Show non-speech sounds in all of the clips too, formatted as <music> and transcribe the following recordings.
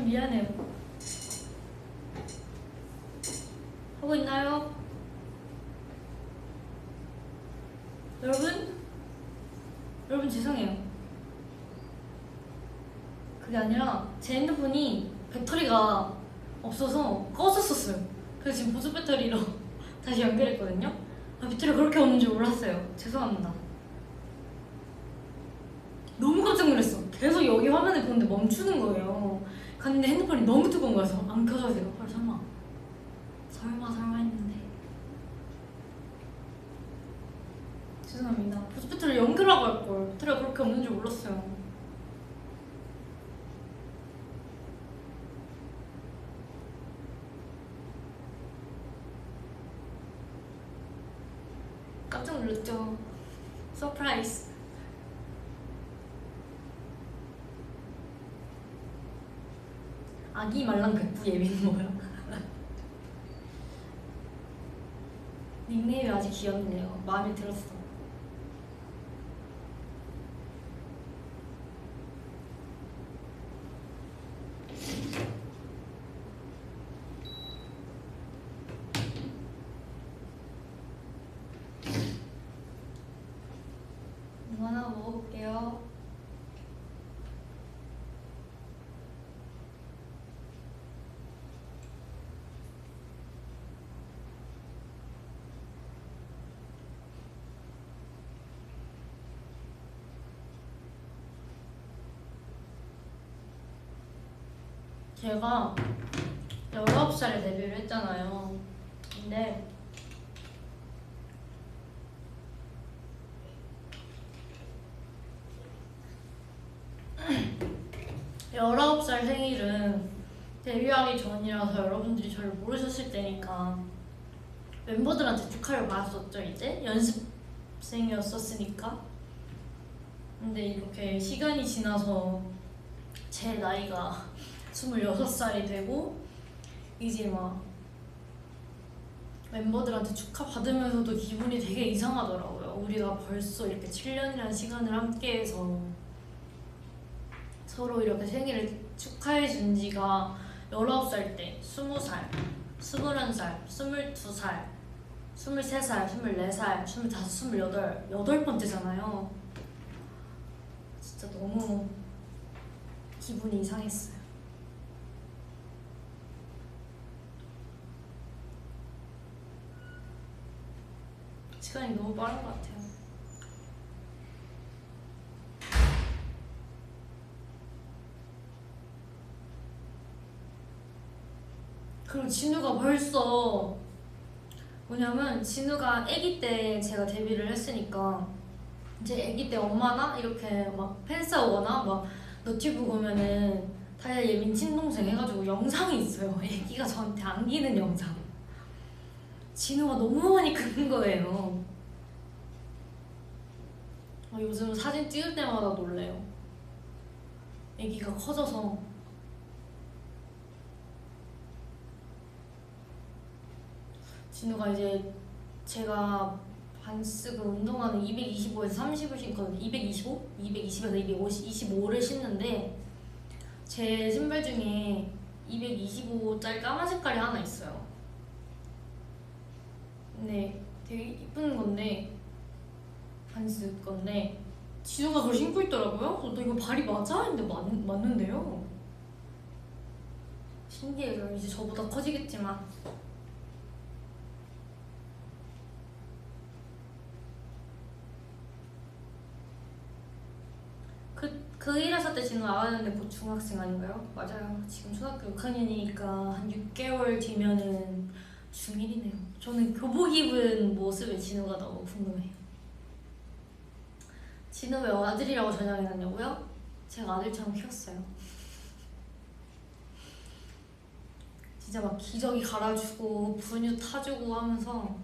좀 미안해요. 하고 있나요? 여러분? 여러분 죄송해요. 그게 아니라 제 핸드폰이 배터리가 없어서 꺼졌었어요. 그래서 지금 보조 배터리로 <laughs> 다시 연결했거든요. 아, 배터리가 그렇게 없는 줄 몰랐어요. 죄송합니다. 너무 깜짝 놀랐어. 계속 여기 화면을 보는데 멈추는 거예요. 갔는데 핸드폰이 너무 뜨거운 거여서 안 켜져서 제가 헐 설마 설마 설마 했는데 죄송합니다. 배터리 연결하고 할 걸. 배터리가 그렇게 없는 줄 몰랐어요. 깜짝 놀랐죠. 서프라이즈. 아기 말랑 백부 예빈 뭐야? 닉네임이 아주 귀엽네요. 마음에 들었어. 이거 하나 먹어볼게요. 제가 19살에 데뷔를 했잖아요. 근데 열아홉 살 생일은 데뷔하기 전이라서 여러분들이 저를 모르셨을 때니까 멤버들한테 축하를 받았었죠 이제 연습생이었었으니까 근데 이렇게 시간이 지나서 제 나이가 26살이 되고 이제 막 멤버들한테 축하 받으면서도 기분이 되게 이상하더라고요 우리가 벌써 이렇게 7년이라는 시간을 함께해서 서로 이렇게 생일을 축하해 준 지가 19살 때, 20살, 21살, 22살, 23살, 24살, 25, 28, 여덟 번째잖아요. 진짜 너무 기분이 이상했어요. 시간이 너무 빠른 것 같아요. 그리고 진우가 벌써 뭐냐면 진우가 아기 때 제가 데뷔를 했으니까 이제 아기 때 엄마나 이렇게 막 팬싸 오거나 막 너튜브 보면은 다이아 예민 친동생 해가지고 영상이 있어요. 아기가 저한테 안기는 영상. 진우가 너무 많이 큰 거예요. 아, 요즘 사진 찍을 때마다 놀래요 아기가 커져서 진우가 이제 제가 반스그 운동화는 225에서 30을 신거든요. 225? 220에서 225를 신는데 제 신발 중에 225짜리 까만 색깔이 하나 있어요. 근데 되게 이쁜 건데 반스 건데 진우가 그걸 신고 있더라고요. 너 이거 발이 맞아? 근데 맞, 맞는데요. 신기해요. 이제 저보다 커지겠지만 그, 그 1회사 때 지금 나왔는데 곧 중학생 아닌가요? 맞아요. 지금 초등학교 6학년이니까 한 6개월 뒤면은 중1이네요. 저는 교복 입은 모습에 진우가 너무 궁금해요. 진우 왜 아들이라고 전향해놨냐고요? 제가 아들처럼 키웠어요. 진짜 막 기저귀 갈아주고 분유 타주고 하면서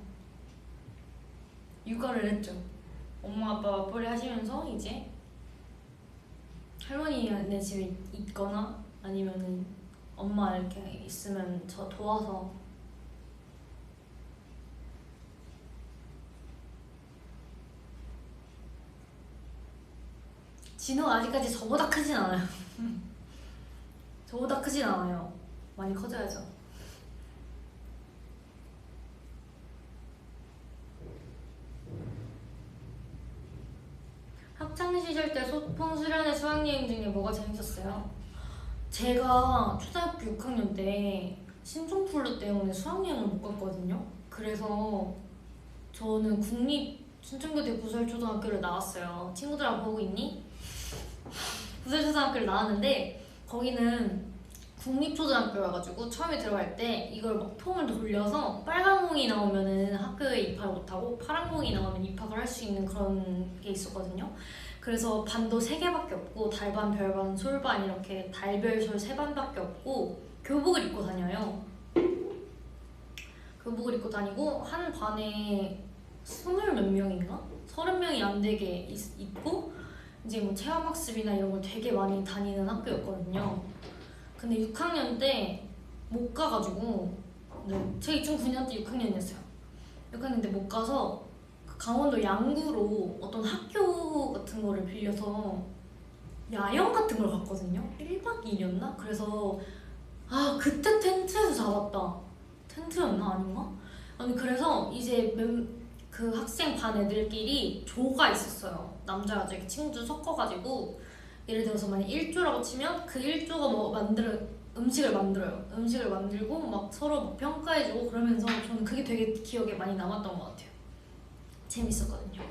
육아를 했죠. 엄마 아빠 맞벌이 하시면서 이제 할머니네 집에 있거나 아니면은 엄마 이렇게 있으면 저 도와서 진호 아직까지 저보다 크진 않아요. <laughs> 저보다 크진 않아요. 많이 커져야죠. 학창 시절 때 소풍 수련회 수학여행 중에 뭐가 재밌었어요? 제가 초등학교 6학년 때 신종플루 때문에 수학여행을 못 갔거든요. 그래서 저는 국립 순천교대 부설초등학교를 나왔어요. 친구들아 보고 있니? 부설초등학교를 나왔는데 거기는 국립초등학교여가지고 처음에 들어갈 때 이걸 막 통을 돌려서 빨간 공이 나오면은 학교에 입학을 못하고 파란 공이 나오면 입학을 할 수 있는 그런 게 있었거든요. 그래서 반도 세 개밖에 없고 달반, 별반, 솔반 이렇게 달별 솔 세 반밖에 없고 교복을 입고 다녀요. 교복을 입고 다니고 한 반에 스물 몇 명인가? 서른 명이 안 되게 있, 있고 이제 뭐 체험학습이나 이런 걸 되게 많이 다니는 학교였거든요. 근데 6학년 때 못 가가지고 네, 제가 2009년 때 6학년이었어요. 6학년 때 못 가서 그 강원도 양구로 어떤 학교 같은 거를 빌려서 야영 같은 걸 갔거든요. 1박 2일이었나? 그래서 아 그때 텐트에서 잡았다. 텐트였나 아닌가? 아니 그래서 이제 멤, 그 학생 반 애들끼리 조가 있었어요. 남자 여자 이렇게 친구들 섞어가지고 예를 들어서 만약 1조라고 치면 그 1조가 뭐 만들어 음식을 만들어요. 음식을 만들고 막 서로 막 평가해주고 그러면서 저는 그게 되게 기억에 많이 남았던 것 같아요. 재밌었거든요.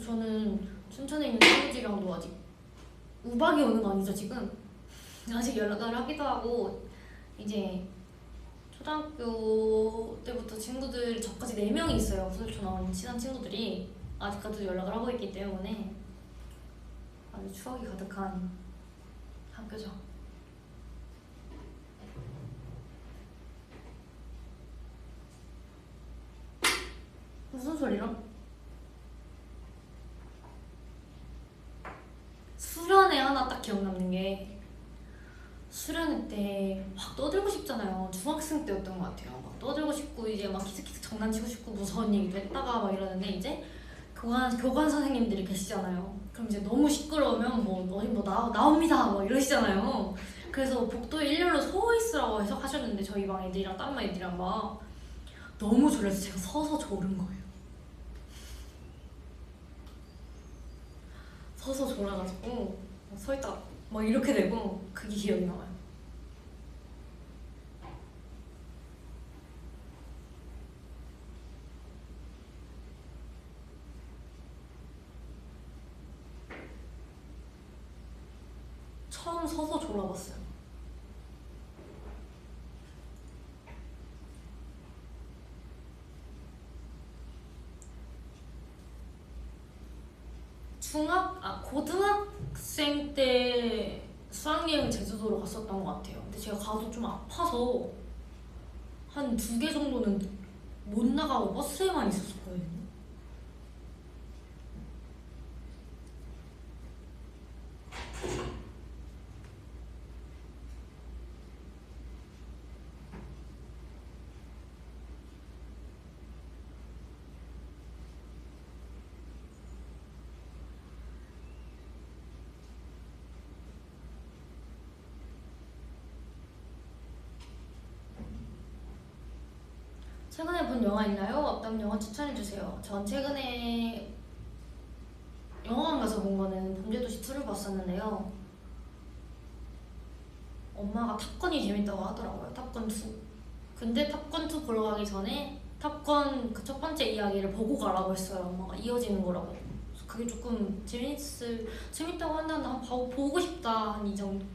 저는 춘천에 있는 친구들이랑도 아직 우박이 오는 거 아니죠 지금? 아직 연락을 하기도 하고 이제 초등학교 때부터 친구들 저까지 4명이 있어요 부설초 나온 친한 친구들이 아직까지도 연락을 하고 있기 때문에 아주 추억이 가득한 학교죠 무슨 소리라? 수련회 하나 딱 기억 남는 게 수련회 때막 떠들고 싶잖아요. 중학생 때였던 것 같아요. 막 떠들고 싶고 이제 막 키스키스 장난치고 싶고 무서운 얘기도 했다가 막 이러는데 이제 교관 교관 선생님들이 계시잖아요. 그럼 이제 너무 시끄러우면 뭐 너희 뭐 나, 나옵니다 뭐 이러시잖아요. 그래서 복도에 일렬로 서 있으라고 해서 하셨는데 저희 방 애들이랑 딴반 애들이랑 막 너무 졸려서 제가 서서 졸은 거예요. 서서 졸아가지고 서 있다가 막 이렇게 되고 그게 기억이 나와요. 처음 서서 졸아봤어요. 중학 아 고등학 생 때 수학여행 제주도로 갔었던 것 같아요. 근데 제가 가서 좀 아파서 한 두 개 정도는 못 나가고 버스에만 있었거든요. 최근에 본 영화 있나요? 어떤 영화 추천해 주세요. 전 최근에 영화관 가서 본 거는 범죄도시 2를 봤었는데요. 엄마가 탑건이 재밌다고 하더라고요. 탑건 2. 근데 탑건 2 보러 가기 전에 탑건 그 첫 번째 이야기를 보고 가라고 했어요. 엄마가 이어지는 거라고. 그게 조금 재밌을 재밌다고 한다는데 한번 보고 싶다 한 이 정도.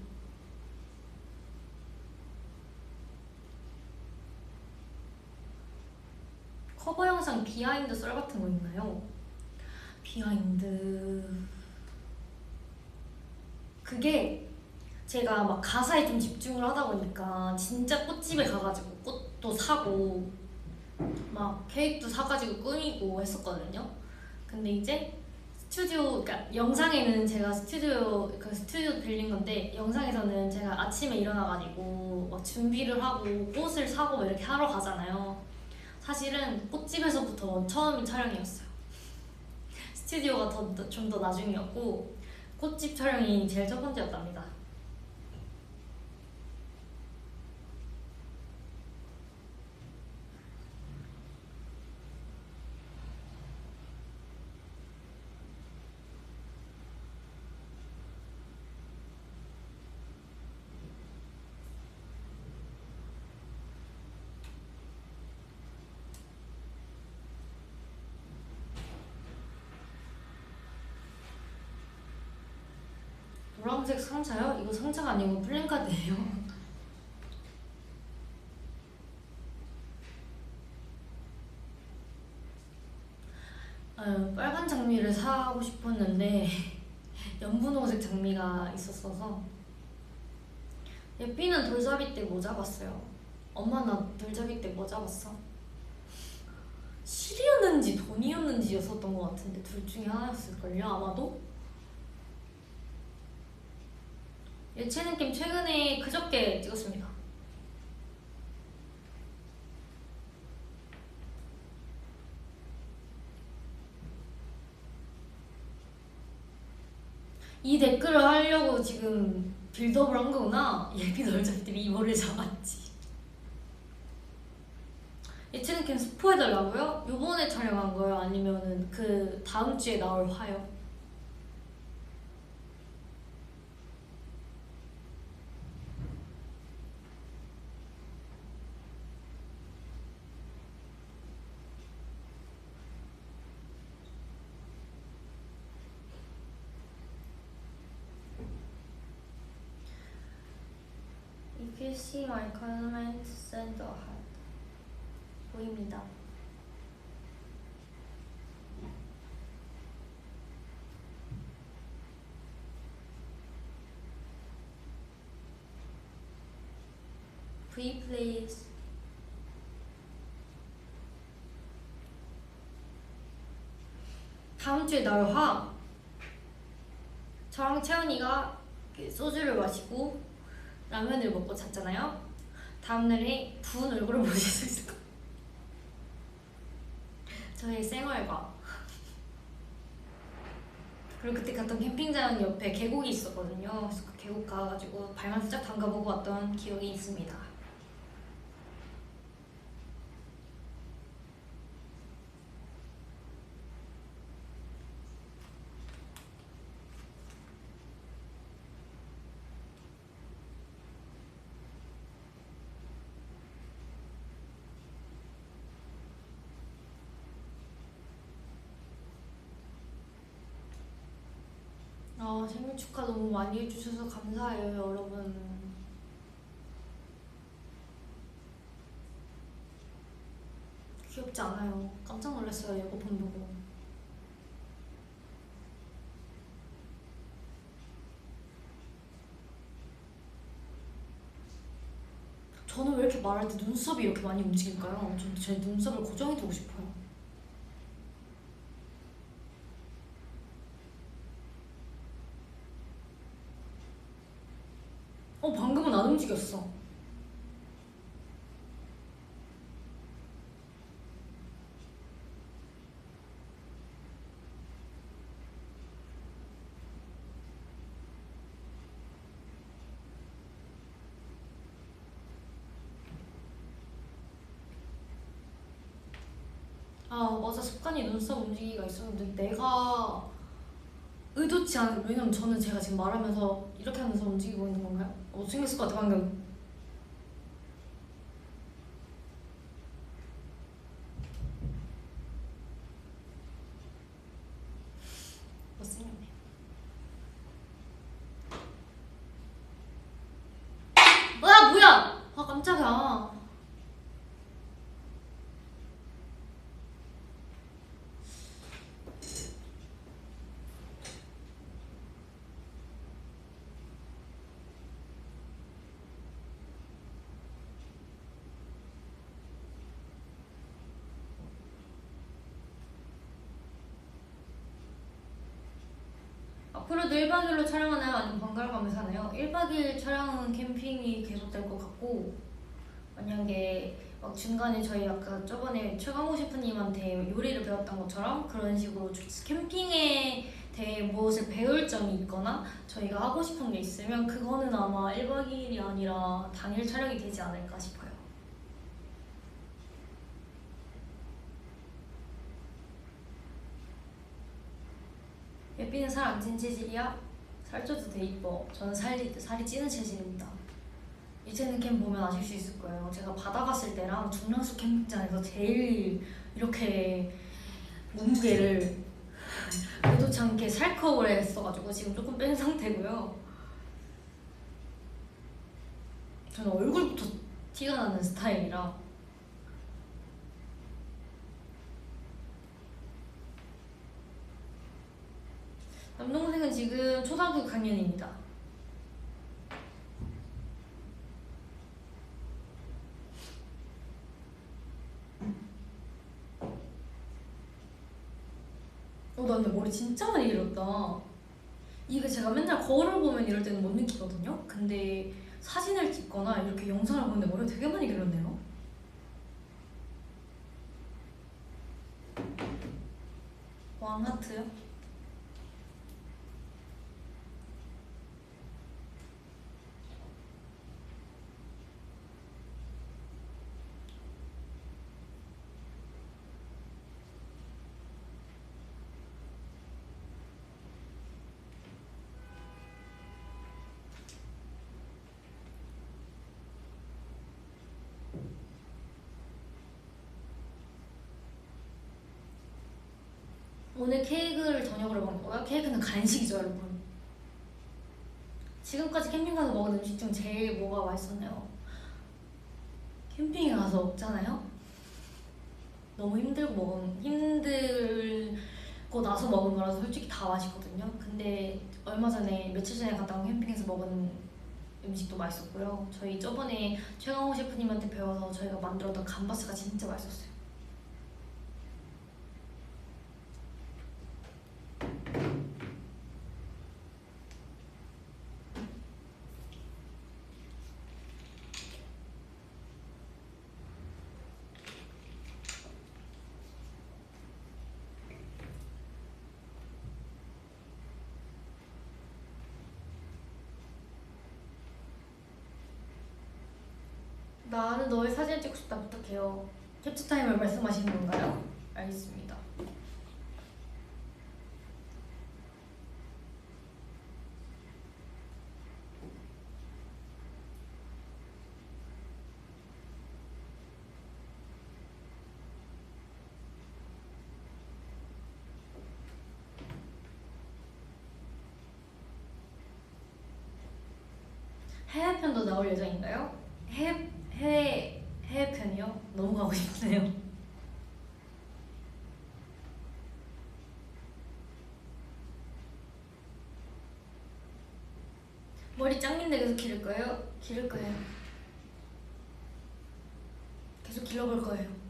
커버 영상 비하인드 썰 같은 거 있나요? 비하인드 그게 제가 막 가사에 좀 집중을 하다 보니까 진짜 꽃집에 가가지고 꽃도 사고 막 케이크도 사가지고 꾸미고 했었거든요. 근데 이제 스튜디오 그러니까 영상에는 제가 스튜디오 그 스튜디오 빌린 건데 영상에서는 제가 아침에 일어나가지고 막 준비를 하고 꽃을 사고 막 이렇게 하러 가잖아요. 사실은 꽃집에서부터 처음인 촬영이었어요. 스튜디오가 더좀더 나중이었고 꽃집 촬영이 제일 첫 번째였답니다. 노란색 상자요? 이거 상자가 아니고 플랜카드예요. <laughs> 아, 빨간 장미를 사고 싶었는데 <laughs> 연분홍색 장미가 있었어서 예삐는 돌잡이 때 뭐 잡았어요? 엄마 나 돌잡이 때 뭐 잡았어? 실이었는지 돈이었는지였었던 것 같은데 둘 중에 하나였을걸요 아마도? 예체능 게임 최근에 그저께 찍었습니다. 이 댓글을 하려고 지금 빌드업을 한 거구나. <laughs> 예비 널잡들이 이모를 잡았지. 예체능 게임 스포해달라고요? 요번에 촬영한 거요? 아니면은 그 다음 주에 나올 화요? A heart. 보입니다. V please. 다음 주에 나올 화. 저랑 채원이가 그 소주를 마시고 라면을 먹고 잤잖아요. 다음날에 부은 얼굴을 보실 수 있을 거예요. 저의 생활과 그리고 그때 갔던 캠핑장 옆에 계곡이 있었거든요. 그래서 그 계곡 가가지고 발만 살짝 담가보고 왔던 기억이 있습니다. 아, 축하 너무 많이 해주셔서 감사해요, 여러분. 귀엽지 않아요. 깜짝 놀랐어요, 예고편 보고. 저는 왜 이렇게 말할 때 눈썹이 이렇게 많이 움직일까요? 전제 눈썹을 고정해두고 싶어요. 어, 방금은 안 움직였어. 아, 습관이 눈썹 움직이기가 있었는데 내가 의도치 않게 왜냐면 저는 제가 지금 말하면서 이렇게 하면서 움직이고 있는 건가요? 어, 생겼을 것 같아 방금 못생겼네 뭐야 뭐야 아 깜짝이야 앞으로도 1박 2일로 촬영하나요? 아니면 번갈아 가면서 하나요? 1박 2일 촬영은 캠핑이 계속될 것 같고 만약에 막 중간에 저희 아까 저번에 최강호 셰프님한테 요리를 배웠던 것처럼 그런 식으로 캠핑에 대해 무엇을 배울 점이 있거나 저희가 하고 싶은 게 있으면 그거는 아마 1박 2일이 아니라 당일 촬영이 되지 않을까 싶어요. 예삐는 살 안 찐 체질이야? 살쪄도 돼 이뻐. 저는 살이 살이 찌는 체질입니다. 이제는 캠 보면 아실 수 있을 거예요. 제가 바다 갔을 때랑 중랑수 캠핑장에서 제일 이렇게 몸무게를 의도치 않게 살컵을 했어가지고 지금 조금 뺀 상태고요. 저는 얼굴부터 티가 나는 스타일이라 남동생은 지금 초등학교 6학년입니다. 어, 나 근데 머리 진짜 많이 길었다. 이게 제가 맨날 거울을 보면 이럴 때는 못 느끼거든요. 근데 사진을 찍거나 이렇게 영상을 보는데 머리가 되게 많이 길었네요. 왕하트요? 오늘 케이크를 저녁으로 먹을 거야? 케이크는 간식이죠, 여러분. 지금까지 캠핑 가서 먹은 음식 중 제일 뭐가 맛있었나요? 캠핑에 가서 먹잖아요? 너무 힘들고 먹은, 힘들고 나서 먹은 거라서 솔직히 다 맛있거든요. 근데 얼마 전에, 며칠 전에 갔다 온 캠핑에서 먹은 음식도 맛있었고요. 저희 저번에 최강호 셰프님한테 배워서 저희가 만들었던 감바스가 진짜 맛있었어요. 나는 너의 사진을 찍고 싶다 부탁해요. 캡처 타임을 말씀하시는 건가요? 알겠습니다. 해외편도 나올 예정인가요? 해외 해외 해외 편이요? 너무 가고 싶네요. 머리 짱긴데 계속 기를 거예요? 기를 거예요. 계속 길러볼 거예요.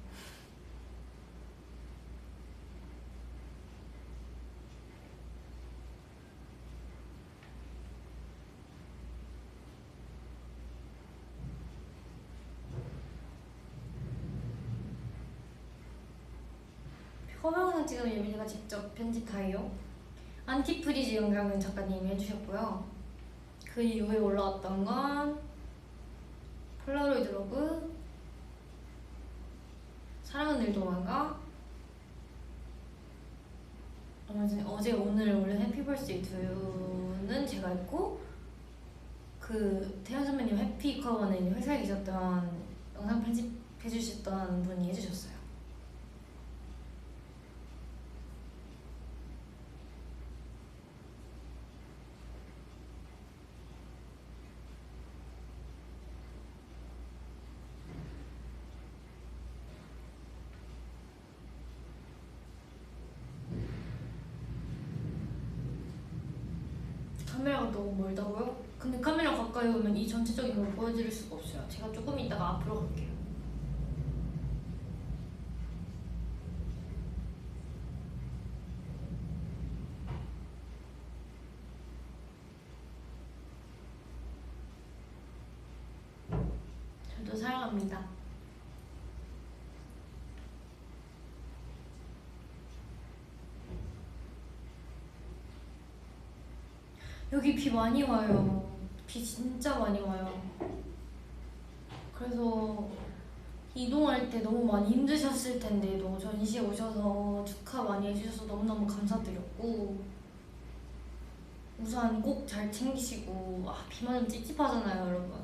찍은 예민이가 직접 편집하여 안티프리즈 영상은 작가님이 해주셨고요. 그 이후에 올라왔던 건 폴라로이드 로그, 사랑은 늘 도망가, 어제, 오늘 올린 해피 벌스데이 투는 제가 했고 그 태연 선배님 해피 커버는 회사에 계셨던 영상 편집해 주셨던 분이 해주셨어요. 멀다고요? 근데 카메라 가까이 오면 이 전체적인 걸 보여드릴 수가 없어요. 제가 조금 이따가 앞으로 갈게요. 저도 사랑합니다. 여기 비 많이 와요. 비 진짜 많이 와요. 그래서 이동할 때 너무 많이 힘드셨을 텐데도 전시에 오셔서 축하 많이 해주셔서 너무너무 감사드렸고 우산 꼭 잘 챙기시고 아, 비만 좀 찝찝하잖아요 여러분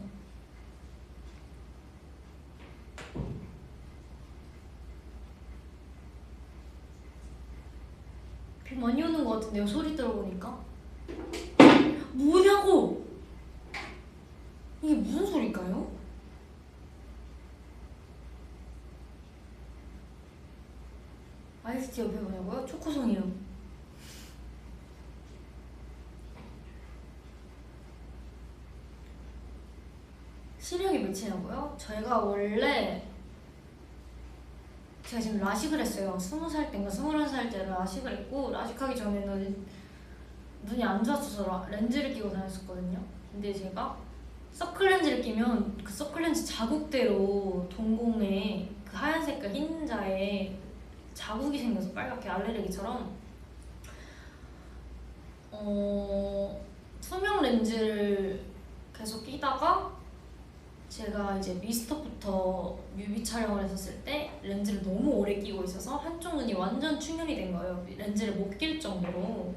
비 많이 오는 것 같은데요 소리 들어보니까 뭐냐고 이게 무슨 소리일까요? 아이스티 옆에 뭐냐고요? 초코송이요. 시력이 몇이냐고요? 저희가 원래 제가 지금 라식을 했어요. 스무 살 때인가 스물한 살 때 라식을 했고 라식하기 전에는 눈이 안 좋았어서 라- 렌즈를 끼고 다녔었거든요. 근데 제가 서클 렌즈를 끼면 그 서클 렌즈 자국대로 동공에 그 하얀 색깔 흰 자에 자국이 생겨서 빨갛게 알레르기처럼 어 투명 렌즈를 계속 끼다가 제가 이제 미스터부터 뮤비 촬영을 했었을 때 렌즈를 너무 오래 끼고 있어서 한쪽 눈이 완전 충혈이 된 거예요. 렌즈를 못 낄 정도로.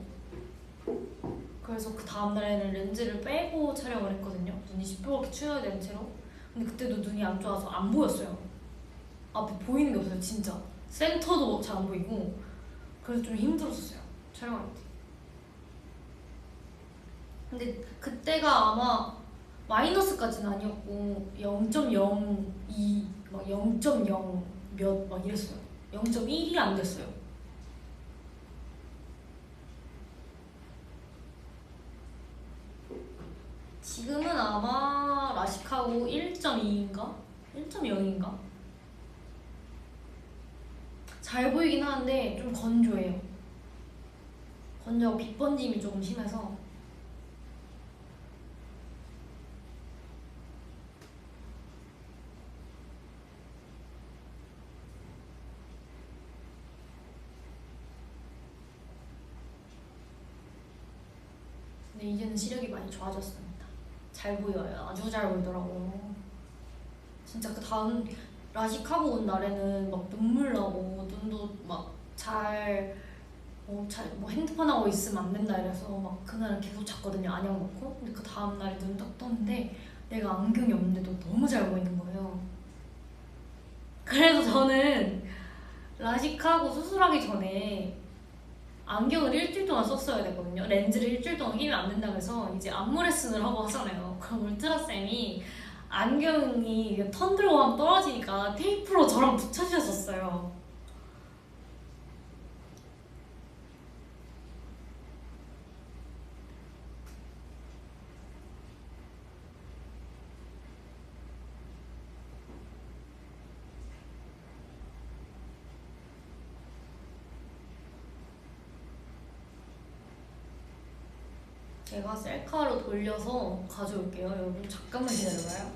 그래서 그 다음날에는 렌즈를 빼고 촬영을 했거든요. 눈이 시뻘겋게 충혈된 채로. 근데 그때도 눈이 안 좋아서 안 보였어요. 앞에 보이는 게 없어요 진짜 센터도 잘 안 보이고 그래서 좀 힘들었었어요 촬영할 때 근데 그때가 아마 마이너스까지는 아니었고 0.02, 막 0.0 몇 막 이랬어요 0.1이 안 됐어요 지금은 아마 라식하고 1.2인가? 1.0인가? 잘 보이긴 하는데 좀 건조해요. 건조하고 빛 번짐이 조금 심해서 근데 이제는 시력이 많이 좋아졌습니다. 잘 보여요. 아주 잘 보이더라고요. 진짜 그 다음 라식하고 온 날에는 막 눈물 나고 눈도 막잘 어, 잘, 뭐 핸드폰 하고 있으면 안 된다 이래서 막 그날은 계속 잤거든요 안경 넣고. 근데 그 다음날에 눈딱 떴는데 내가 안경이 없는데도 너무 잘 보이는 거예요. 그래서 저는 라식하고 수술하기 전에 안경을 일주일 동안 썼어야 되거든요. 렌즈를 일주일 동안 끼면 안 된다 그래서 이제 안무 레슨을 하고 하잖아요. 그럼 울트라쌤이 안경이 턴 들고 하면 떨어지니까 테이프로 저랑 붙여주셨었어요 제가 셀카로 돌려서 가져올게요. 여러분 잠깐만 기다려봐요.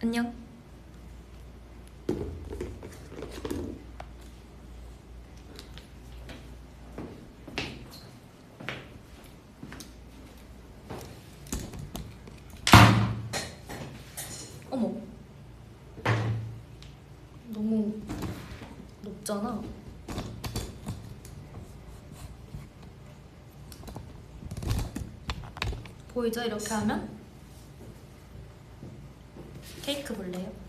안녕. 어머. 너무 높잖아. 보이죠? 이렇게 하면 케이크 볼래요?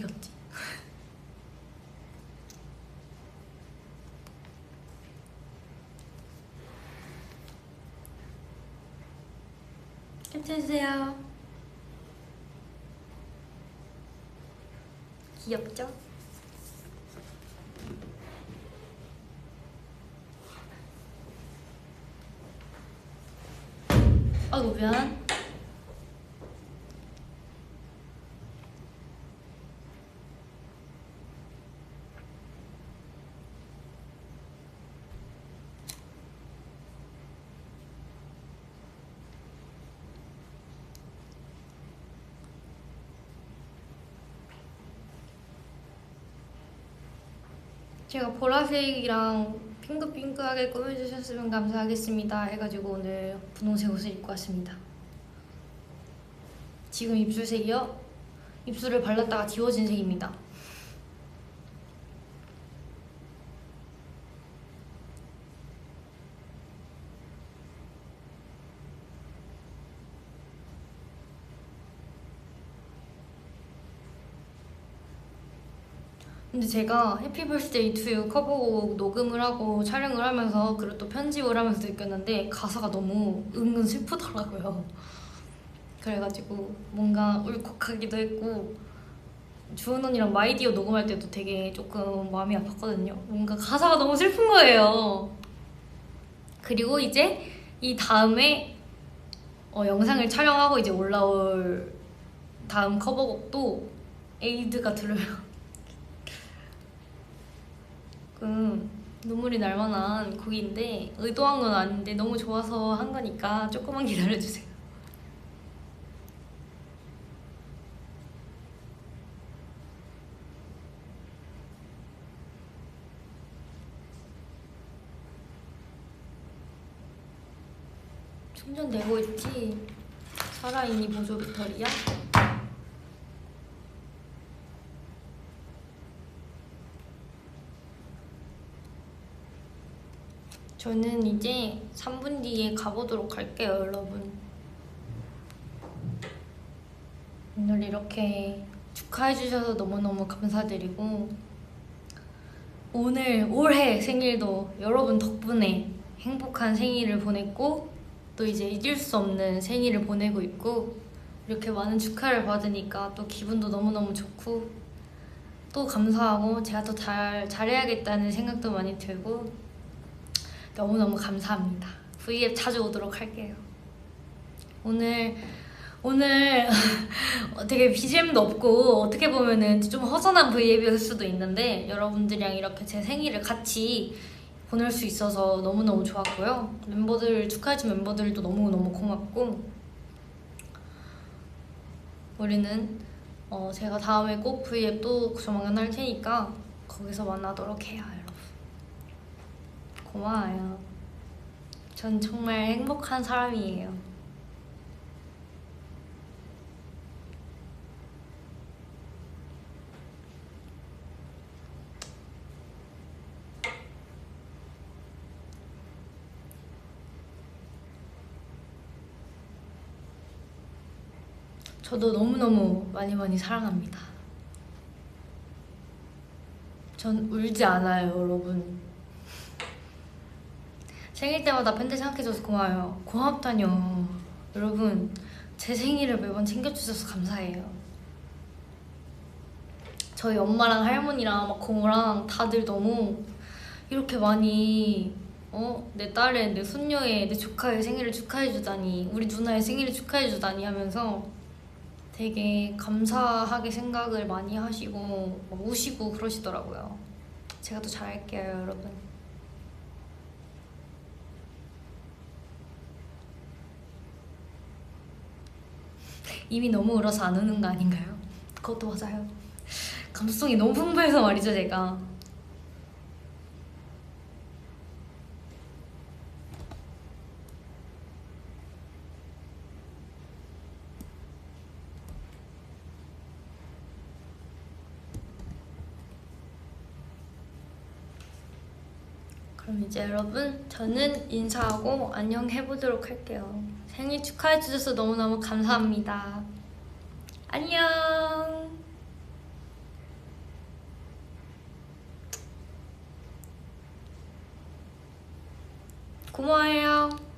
어디였지? 캡처해주세요 <laughs> 귀엽죠? 아이고 제가 보라색이랑 핑크핑크하게 꾸며주셨으면 감사하겠습니다 해가지고 오늘 분홍색 옷을 입고 왔습니다 지금 입술색이요? 입술을 발랐다가 지워진 색입니다 근데 제가 해피 벌스데이 투유 커버곡 녹음을 하고 촬영을 하면서 그리고 또 편집을 하면서 느꼈는데 가사가 너무 은근 슬프더라고요. 그래가지고 뭔가 울컥하기도 했고 주은 언니랑 마이디어 녹음할 때도 되게 조금 마음이 아팠거든요. 뭔가 가사가 너무 슬픈 거예요. 그리고 이제 이 다음에 어, 영상을 촬영하고 이제 올라올 다음 커버곡도 에이드가 들어요. 조금 눈물이 날 만한 곡인데 의도한 건 아닌데 너무 좋아서 한 거니까 조금만 기다려주세요. 충전되고 있지? 살아있니 보조 배터리야? 저는 이제 3분 뒤에 가보도록 할게요, 여러분. 오늘 이렇게 축하해주셔서 너무너무 감사드리고, 오늘 올해 생일도 여러분 덕분에 행복한 생일을 보냈고, 또 이제 잊을 수 없는 생일을 보내고 있고, 이렇게 많은 축하를 받으니까 또 기분도 너무너무 좋고, 또 감사하고, 제가 더 잘, 잘해야겠다는 생각도 많이 들고, 너무너무 감사합니다. V앱 자주 오도록 할게요. 오늘 오늘 <laughs> 되게 BGM도 없고 어떻게 보면은 좀 허전한 V앱이었을 수도 있는데 여러분들이랑 이렇게 제 생일을 같이 보낼 수 있어서 너무너무 좋았고요. 멤버들 축하해준 멤버들도 너무너무 고맙고 우리는 어 제가 다음에 꼭 V앱 또 조만간 할 테니까 거기서 만나도록 해요. 고마워요. 전 정말 행복한 사람이에요. 저도 너무너무 많이 많이 사랑합니다. 전 울지 않아요, 여러분. 생일 때마다 팬들 생각해줘서 고마워요. 고맙다뇨. 여러분, 제 생일을 매번 챙겨주셔서 감사해요. 저희 엄마랑 할머니랑 막 고모랑 다들 너무 이렇게 많이 어? 내 딸의, 내 손녀의, 내 조카의 생일을 축하해주다니 우리 누나의 생일을 축하해주다니 하면서 되게 감사하게 생각을 많이 하시고 우시고 그러시더라고요. 제가 더 잘할게요, 여러분. 이미 너무 울어서 안 우는 거 아닌가요? 그것도 맞아요. 감수성이 너무 풍부해서 말이죠, 제가. 그럼 이제 여러분 저는 인사하고 안녕 해보도록 할게요. 생일 축하해 주셔서 너무너무 감사합니다. 안녕! 고마워요.